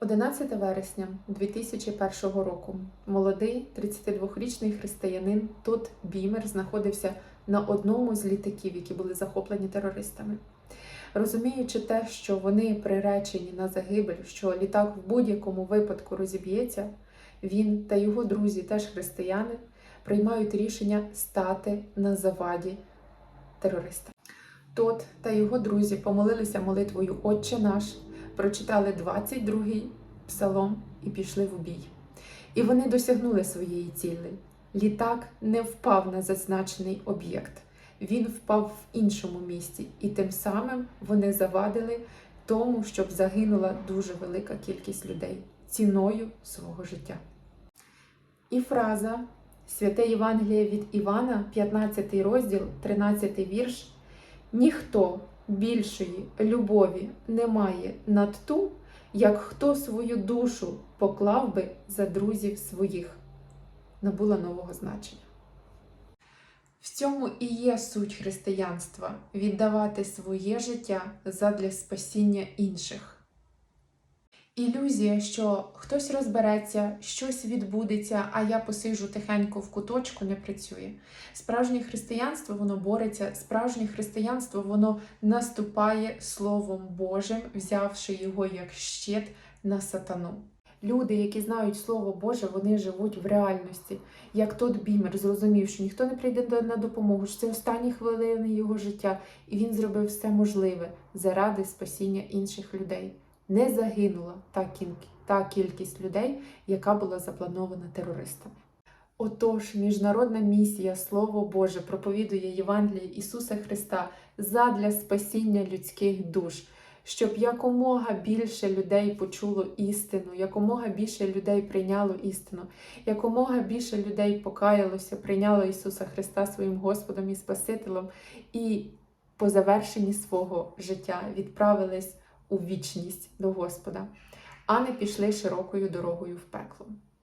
11 вересня 2001 року молодий 32-річний християнин Тот Бімер знаходився на одному з літаків, які були захоплені терористами. Розуміючи те, що вони приречені на загибель, що літак в будь-якому випадку розіб'ється, він та його друзі, теж християни, приймають рішення стати на заваді терориста. Тот та його друзі помолилися молитвою Отче наш, прочитали 22-й псалом і пішли в бій. І вони досягнули своєї цілі. Літак не впав на зазначений об'єкт, він впав в іншому місці, і тим самим вони завадили тому, щоб загинула дуже велика кількість людей ціною свого життя. І фраза Святе Євангеліє від Івана, 15 розділ, 13 вірш. Ніхто більшої любові немає над ту, як хто свою душу поклав би за друзів своїх. Набула нового значення. В цьому і є суть християнства віддавати своє життя задля спасіння інших. Ілюзія, що хтось розбереться, щось відбудеться, а я посиджу тихенько в куточку, не працює. Справжнє християнство воно бореться, справжнє християнство воно наступає Словом Божим, взявши його як щит на сатану. Люди, які знають Слово Боже, вони живуть в реальності. Як тот бімер зрозумів, що ніхто не прийде на допомогу, що це останні хвилини його життя, і він зробив все можливе заради спасіння інших людей. Не загинула та, кількість людей, яка була запланована терористами. Отож, міжнародна місія Слово Боже проповідує Євангеліє Ісуса Христа задля спасіння людських душ, щоб якомога більше людей почуло істину, якомога більше людей прийняло істину, якомога більше людей покаялося, прийняло Ісуса Христа своїм Господом і Спасителем, і по завершенні свого життя відправились у вічність до Господа, а не пішли широкою дорогою в пекло.